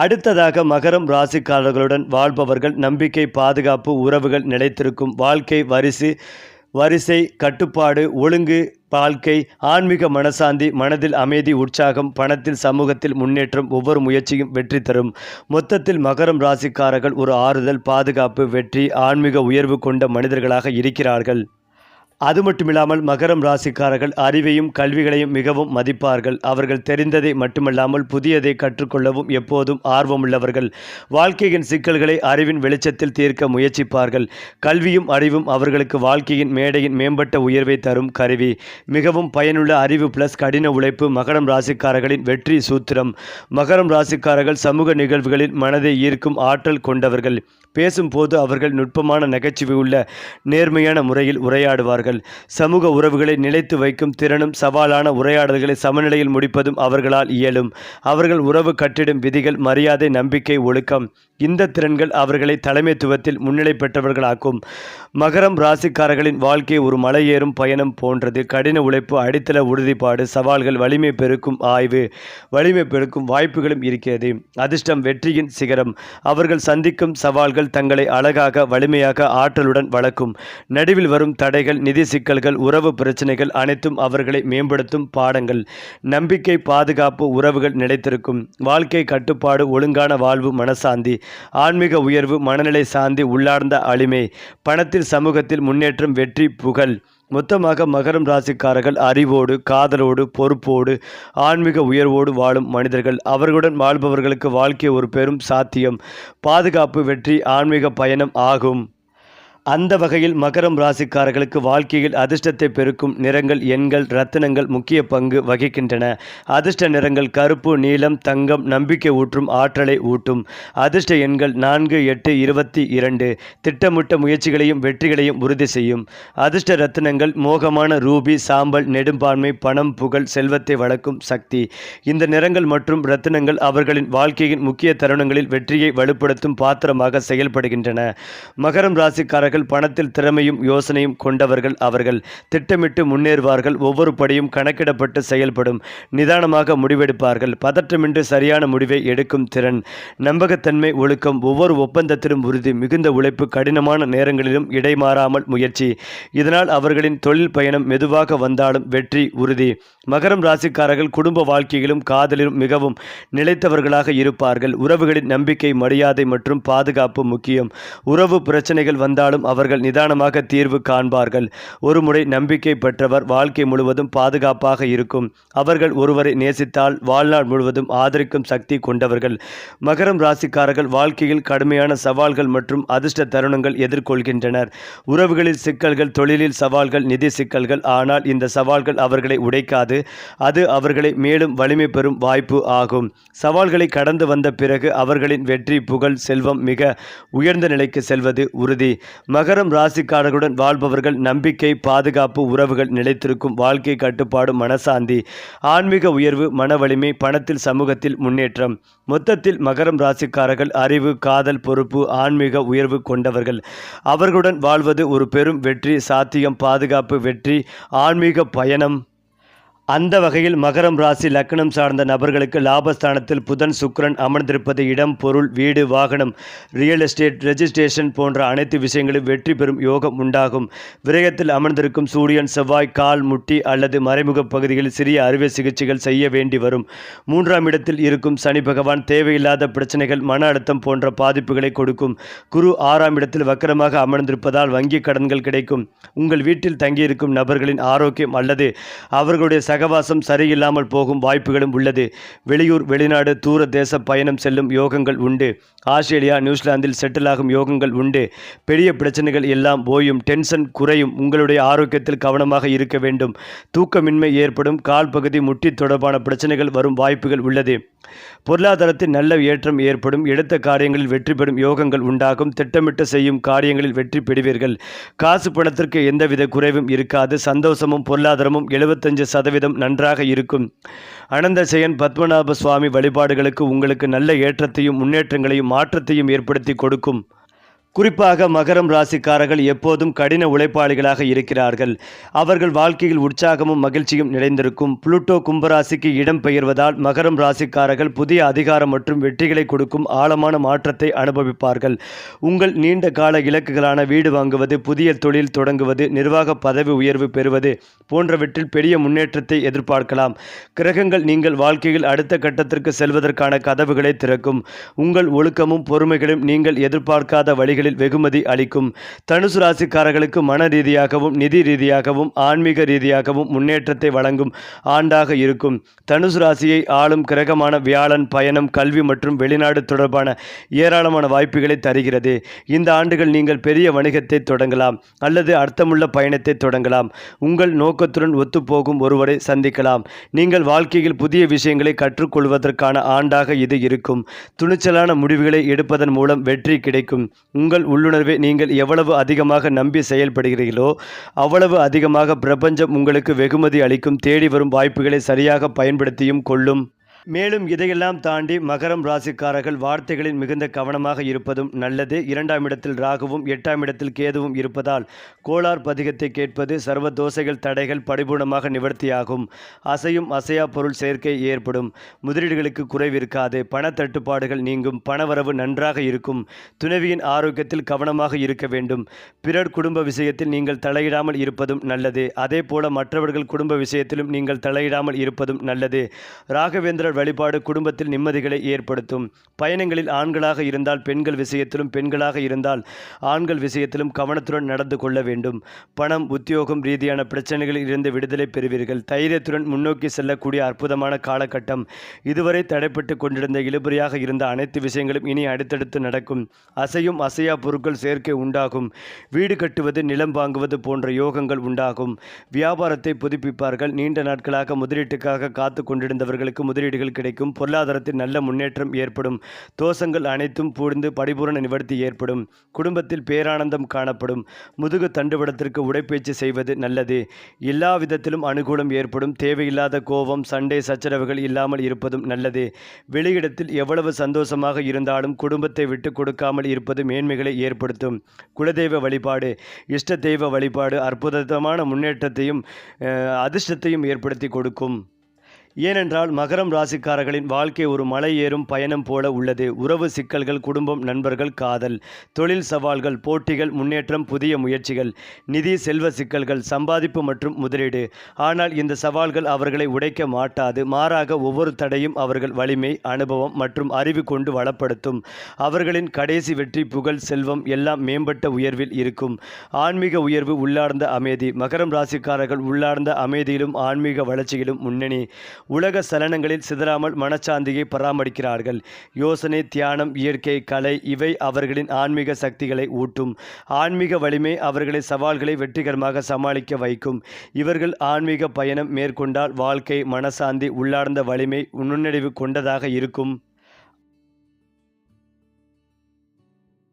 அடுத்ததாக மகரம் ராசிக்காரர்களுடன் வாழ்பவர்கள் நம்பிக்கை பாதுகாப்பு உறவுகள் நிலைத்திருக்கும் வாழ்க்கை வரிசை வரிசை கட்டுப்பாடு ஒழுங்கு வாழ்க்கை ஆன்மீக மனசாந்தி மனதில் அமைதி உற்சாகம் பணத்தில் சமூகத்தில் முன்னேற்றம் ஒவ்வொரு முயற்சியும் வெற்றி தரும். மொத்தத்தில் மகரம் ராசிக்காரர்கள் ஒரு ஆறுதல் பாதுகாப்பு வெற்றி ஆன்மீக உயர்வு கொண்ட மனிதர்களாக இருக்கிறார்கள். அது மட்டுமில்லாமல் மகரம் ராசிக்காரர்கள் அறிவையும் கல்விகளையும் மிகவும் மதிப்பார்கள். அவர்கள் தெரிந்ததை மட்டுமல்லாமல் புதியதை கற்றுக்கொள்ளவும் எப்போதும் ஆர்வமுள்ளவர்கள். வாழ்க்கையின் சிக்கல்களை அறிவின் வெளிச்சத்தில் தீர்க்க முயற்சிப்பார்கள். கல்வியும் அறிவும் அவர்களுக்கு வாழ்க்கையின் மேடையின் மேம்பட்ட உயர்வை தரும் கருவி. மிகவும் பயனுள்ள அறிவு பிளஸ் கடின உழைப்பு மகரம் ராசிக்காரர்களின் வெற்றி சூத்திரம். மகரம் ராசிக்காரர்கள் சமூக நிகழ்வுகளில் மனதை ஈர்க்கும் ஆற்றல் கொண்டவர்கள். பேசும்போது அவர்கள் நுட்பமான நகைச்சுவை உள்ள நேர்மையான முறையில் உரையாடுவார்கள். சமூக உறவுகளை நிலைத்து வைக்கும் திறனும் சவாலான உரையாடல்களை சமநிலையில் முடிப்பதும் அவர்களால் இயலும். அவர்கள் உறவு கட்டிடும் விதிகள் மரியாதை நம்பிக்கை ஒழுக்கம். இந்த திறன்கள் அவர்களை தலைமைத்துவத்தில் முன்னிலை பெற்றவர்களாக்கும். மகரம் ராசிக்காரர்களின் வாழ்க்கை ஒரு மலையேறும் பயணம் போன்றது. கடின உழைப்பு அடித்தள உறுதிப்பாடு சவால்கள் வலிமை பெருக்கும் ஆய்வு வலிமை பெருக்கும் வாய்ப்புகளும் இருக்கிறது. அதிர்ஷ்டம் வெற்றியின் சிகரம். அவர்கள் சந்திக்கும் சவால்கள் தங்களை அழகாக வலிமையாக ஆற்றலுடன் வளர்க்கும். நடுவில் வரும் தடைகள் நிதி சிக்கல்கள் உறவு பிரச்சனைகள் அனைத்தும் அவர்களை மேம்படுத்தும் பாடங்கள். நம்பிக்கை பாதுகாப்பு உறவுகள் நிலைத்திருக்கும். வாழ்க்கை கட்டுப்பாடு ஒழுங்கான வாழ்வு மனசாந்தி. ஆன்மீக உயர்வு மனநிலை சாந்தி உள்ளார்ந்த அளிமை பணத்தில் சமூகத்தில் முன்னேற்றம் வெற்றி புகழ். மொத்தமாக மகரம் ராசிக்காரர்கள் அறிவோடு காதலோடு பொறுப்போடு ஆன்மீக உயர்வோடு வாழும் மனிதர்கள். அவர்களுடன் வாழ்பவர்களுக்கு வாழ்க்கை ஒரு பெரும் சாத்தியம். பாதுகாப்பு வெற்றி ஆன்மீக பயணம் ஆகும். அந்த வகையில் மகரம் ராசிக்காரர்களுக்கு வாழ்க்கையில் அதிர்ஷ்டத்தை பெருக்கும் நிறங்கள் எண்கள் ரத்தினங்கள் முக்கிய பங்கு வகிக்கின்றன. அதிர்ஷ்ட நிறங்கள் கருப்பு நீலம் தங்கம் நம்பிக்கை ஊற்றும் ஆற்றலை ஊட்டும். அதிர்ஷ்ட எண்கள் நான்கு எட்டு இருபத்தி இரண்டு. திட்டமிட்ட முயற்சிகளையும் வெற்றிகளையும் உறுதி செய்யும். அதிர்ஷ்ட ரத்தினங்கள் மோகமான ரூபி சாம்பல் நெடும்பான்மை பணம் புகழ் செல்வத்தை வளர்க்கும் சக்தி. இந்த நிறங்கள் மற்றும் ரத்தினங்கள் அவர்களின் வாழ்க்கையின் முக்கிய தருணங்களில் வெற்றியை வலுப்படுத்தும் பாத்திரமாக செயல்படுகின்றன. மகரம் ராசிக்காரர்கள் பணத்தில் திறமையும் யோசனையும் கொண்டவர்கள் அவர்கள். திட்டமிட்டு முன்னேறுவார்கள். ஒவ்வொரு படியும் கணக்கிடப்பட்டு செயல்படும். நிதானமாக முடிவெடுப்பார்கள். பதற்றமின்றி சரியான முடிவை எடுக்கும் திறன். நம்பகத்தன்மை ஒழுக்கம் ஒவ்வொரு ஒப்பந்தத்திலும் உறுதி. மிகுந்த உழைப்பு கடினமான நேரங்களிலும் இடைமாறாமல் முயற்சி. இதனால் அவர்களின் தொழில் பயணம் மெதுவாக வந்தாலும் வெற்றி உறுதி. மகரம் ராசிக்காரர்கள் குடும்ப வாழ்க்கையிலும் காதலிலும் மிகவும் நிலைத்தவர்களாக இருப்பார்கள். உறவுகளின் நம்பிக்கை மரியாதை மற்றும் பாதுகாப்பு முக்கியம். உறவு பிரச்சனைகள் வந்தாலும் அவர்கள் நிதானமாக தீர்வு காண்பார்கள். ஒருமுறை நம்பிக்கை பெற்றவர் வாழ்க்கை முழுவதும் பாதுகாப்பாக இருக்கும். அவர்கள் ஒருவரை நேசித்தால் வாழ்நாள் முழுவதும் ஆதரிக்கும் சக்தி கொண்டவர்கள். மகரம் ராசிக்காரர்கள் வாழ்க்கையில் கடுமையான சவால்கள் மற்றும் அதிர்ஷ்ட தருணங்கள் எதிர்கொள்கின்றனர். உறவுகளில் சிக்கல்கள் தொழிலில் சவால்கள் நிதி சிக்கல்கள். ஆனால் இந்த சவால்கள் அவர்களை உடைக்காது. அது அவர்களை மேலும் வலிமை பெறும் வாய்ப்பு ஆகும். சவால்களை கடந்து வந்த பிறகு அவர்களின் வெற்றி புகழ் செல்வம் மிக உயர்ந்த நிலைக்கு செல்வது உறுதி. மகரம் ராசிக்காரர்களுடன் வாழ்பவர்கள் நம்பிக்கை பாதுகாப்பு உறவுகள் நிலைத்திருக்கும் வாழ்க்கை கட்டுப்பாடு மனசாந்தி ஆன்மீக உயர்வு மன வலிமை பணத்தில் சமூகத்தில் முன்னேற்றம். மொத்தத்தில் மகரம் ராசிக்காரர்கள் அறிவு காதல் பொறுப்பு ஆன்மீக உயர்வு கொண்டவர்கள். அவர்களுடன் வாழ்வது ஒரு பெரும் வெற்றி சாத்தியம் பாதுகாப்பு வெற்றி ஆன்மீக பயணம். அந்த வகையில் மகரம் ராசி லக்னம் சார்ந்த நபர்களுக்கு லாபஸ்தானத்தில் புதன் சுக்கரன் அமர்ந்திருப்பது இடம் பொருள் வீடு வாகனம் ரியல் எஸ்டேட் ரெஜிஸ்ட்ரேஷன் போன்ற அனைத்து விஷயங்களும் வெற்றி பெறும் யோகம் உண்டாகும். விரயத்தில் அமர்ந்திருக்கும் சூரியன் செவ்வாய் கால் முட்டி அல்லது மறைமுக பகுதிகளில் சிறிய அறுவை சிகிச்சைகள் செய்ய வேண்டி வரும். மூன்றாம் இடத்தில் இருக்கும் சனி பகவான் தேவையில்லாத பிரச்சனைகள் மன அழுத்தம் போன்ற பாதிப்புகளை கொடுக்கும். குரு ஆறாம் இடத்தில் வக்கரமாக அமர்ந்திருப்பதால் வங்கி கடன்கள் கிடைக்கும். உங்கள் வீட்டில் தங்கியிருக்கும் நபர்களின் ஆரோக்கியம் அல்லது அவர்களுடைய சகவாசம் சரியில்லாமல் போகும் வாய்ப்புகளும் உள்ளது. வெளியூர் வெளிநாடு தூர தேச பயணம் செல்லும் யோகங்கள் உண்டு. ஆஸ்திரேலியா நியூசிலாந்தில் செட்டில் ஆகும் யோகங்கள் உண்டு. பெரிய பிரச்சனைகள் எல்லாம் ஓயும் டென்ஷன் குறையும் உங்களுடைய ஆரோக்கியத்தில் கவனமாக இருக்க வேண்டும். தூக்கமின்மை ஏற்படும் கால் பகுதி முட்டி தொடர்பான பிரச்சனைகள் வரும் வாய்ப்புகள் உள்ளது. பொருளாதாரத்தில் நல்ல ஏற்றம் ஏற்படும் எடுத்த காரியங்களில் வெற்றி பெறும் யோகங்கள் உண்டாகும் திட்டமிட்டு செய்யும் காரியங்களில் வெற்றி பெறுவீர்கள். காசு பணத்திற்கு எந்தவித குறைவும் இருக்காது சந்தோஷமும் பொருளாதாரமும் எழுபத்தஞ்சு சதவீதம் நன்றாக இருக்கும். அனந்த செயன் பத்மநாப சுவாமி வழிபாடுகளுக்கு உங்களுக்கு நல்ல ஏற்றத்தையும் முன்னேற்றங்களையும் மாற்றத்தையும் ஏற்படுத்தி கொடுக்கும். குறிப்பாக மகரம் ராசிக்காரர்கள் எப்போதும் கடின உழைப்பாளிகளாக இருக்கிறார்கள். அவர்கள் வாழ்க்கையில் உற்சாகமும் மகிழ்ச்சியும் நிறைந்திருக்கும். புளுட்டோ கும்பராசிக்கு இடம் பெயர்வதால் மகரம் ராசிக்காரர்கள் புதிய அதிகாரம் மற்றும் வெற்றிகளை கொடுக்கும் ஆழமான மாற்றத்தை அனுபவிப்பார்கள். உங்கள் நீண்ட கால இலக்குகளான வீடு வாங்குவது புதிய தொழில் தொடங்குவது நிர்வாக பதவி உயர்வு பெறுவது போன்றவற்றில் பெரிய முன்னேற்றத்தை எதிர்பார்க்கலாம். கிரகங்கள் நீங்கள் வாழ்க்கையில் அடுத்த கட்டத்திற்கு செல்வதற்கான கதவுகளை திறக்கும். உங்கள் ஒழுக்கமும் பொறுமைகளும் நீங்கள் எதிர்பார்க்காத வழிகளில் வெகுமதி அளிக்கும் தனுசு ராசிக்காரர்களுக்கு மன ரீதியாகவும் நிதி ரீதியாகவும் ஆன்மீக ரீதியாகவும் முன்னேற்றத்தை வழங்கும் ஆண்டாக இருக்கும். தனுசு ராசியை ஆளும் கிரகமான வியாழன் பயணம் கல்வி மற்றும் வெளிநாடு தொடர்பான ஏராளமான வாய்ப்புகளை தருகிறது. இந்த ஆண்டுகள் நீங்கள் பெரிய வணிகத்தை தொடங்கலாம் அல்லது அர்த்தமுள்ள பயணத்தை தொடங்கலாம். உங்கள் நோக்கத்துடன் ஒத்துப்போகும் ஒருவரை சந்திக்கலாம். நீங்கள் வாழ்க்கையில் புதிய விஷயங்களை கற்றுக்கொள்வதற்கான ஆண்டாக இது இருக்கும். துணிச்சலான முடிவுகளை எடுப்பதன் மூலம் வெற்றி கிடைக்கும். உங்கள் உள்ளுணர்வை நீங்கள் எவ்வளவு அதிகமாக நம்பி செயல்படுகிறீர்களோ அவ்வளவு அதிகமாக பிரபஞ்சம் உங்களுக்கு வெகுமதி அளிக்கும் தேடி வரும் வாய்ப்புகளை சரியாக பயன்படுத்தியும் கொள்ளும். மேலும் இதையெல்லாம் தாண்டி மகரம் ராசிக்காரர்கள் வார்த்தைகளில் மிகுந்த கவனமாக இருப்பதும் நல்லது. இரண்டாம் இடத்தில் ராகுவும் எட்டாம் இடத்தில் கேதுவும் இருப்பதால் கோளார் பதிகத்தை கேட்பது சர்வ தோசைகள் தடைகள் பரிபூர்ணமாக நிவர்த்தியாகும். அசையும் அசையா பொருள் சேர்க்கை ஏற்படும். முதலீடுகளுக்கு குறைவிருக்காது பணத்தட்டுப்பாடுகள் நீங்கும். பணவரவு நன்றாக இருக்கும். துணைவியின் ஆரோக்கியத்தில் கவனமாக இருக்க வேண்டும். பிறர் குடும்ப விஷயத்தில் நீங்கள் தலையிடாமல் இருப்பதும் நல்லது. அதே போல மற்றவர்கள் குடும்ப விஷயத்திலும் நீங்கள் தலையிடாமல் இருப்பதும் நல்லது. வழிபாடு குடும்பத்தில் நிம்மதிகளை ஏற்படுத்தும். பயணங்களில் ஆண்களாக இருந்தால் பெண்கள் விஷயத்திலும் பெண்களாக இருந்தால் ஆண்கள் விஷயத்திலும் கவனத்துடன் நடந்து கொள்ள வேண்டும். பணம் உத்தியோகம் ரீதியான பிரச்சனைகளில் இருந்து விடுதலை பெறுவீர்கள். தைரியத்துடன் முன்னோக்கி செல்லக்கூடிய அற்புதமான காலகட்டம். இதுவரை தடைப்பட்டு கொண்டிருந்த இழுபறியாக இருந்த அனைத்து விஷயங்களும் இனி அடுத்தடுத்து நடக்கும். அசையும் அசையா பொருட்கள் சேர்க்கை உண்டாகும். வீடு கட்டுவது நிலம் வாங்குவது போன்ற யோகங்கள் உண்டாகும். வியாபாரத்தை புதுப்பிப்பார்கள். நீண்ட நாட்களாக முதலீட்டுக்காக காத்து கொண்டிருந்தவர்களுக்கு முதலீடுகள் கிடைக்கும். பொருளாதாரத்தில் நல்ல முன்னேற்றம் ஏற்படும். தோஷங்கள் அனைத்தும் பூர்ந்து படிபூரண நிவர்த்தி ஏற்படும். குடும்பத்தில் பேரானந்தம் காணப்படும். முதுகு தண்டுவடத்திற்கு உடைப்பயிற்சி செய்வது நல்லது. எல்லா விதத்திலும் அனுகூலம் ஏற்படும். தேவையில்லாத கோபம் சண்டை சச்சரவுகள் இல்லாமல் இருப்பதும் நல்லது. வெளியிடத்தில் எவ்வளவு சந்தோஷமாக இருந்தாலும் குடும்பத்தை விட்டு கொடுக்காமல் இருப்பது மேன்மைகளை ஏற்படுத்தும். குலதெய்வ வழிபாடு இஷ்ட தெய்வ வழிபாடு அற்புதமான முன்னேற்றத்தையும் அதிர்ஷ்டத்தையும் ஏற்படுத்தி கொடுக்கும். ஏனென்றால் மகரம் ராசிக்காரர்களின் வாழ்க்கை ஒரு மலை ஏறும் பயணம் போல உள்ளது. உறவு சிக்கல்கள் குடும்பம் நண்பர்கள் காதல் தொழில் சவால்கள் போட்டிகள் முன்னேற்றம் புதிய முயற்சிகள் நிதி செல்வ சிக்கல்கள் சம்பாதிப்பு மற்றும் முதலீடு. ஆனால் இந்த சவால்கள் அவர்களை உடைக்க மாட்டாது. மாறாக ஒவ்வொரு தடையும் அவர்கள் வலிமை அனுபவம் மற்றும் அறிவு கொண்டு வளப்படுத்தும். அவர்களின் கடைசி வெற்றி புகழ் செல்வம் எல்லாம் மேம்பட்ட உயர்வில் இருக்கும். ஆன்மீக உயர்வு உள்ளார்ந்த அமைதி. மகரம் ராசிக்காரர்கள் உள்ளார்ந்த அமைதியிலும் ஆன்மீக வளர்ச்சியிலும் முன்னணி. உலக சலனங்களில் சிதறாமல் மனச்சாந்தியை பராமரிக்கிறார்கள். யோசனை தியானம் இயற்கை கலை இவை அவர்களின் ஆன்மீக சக்திகளை ஊட்டும். ஆன்மீக வலிமை அவர்களை சவால்களை வெற்றிகரமாக சமாளிக்க வைக்கும். இவர்கள் ஆன்மீக பயணம் மேற்கொண்டால் வாழ்க்கை மனசாந்தி உள்ளார்ந்த வலிமை நுண்ணறிவு கொண்டதாக இருக்கும்.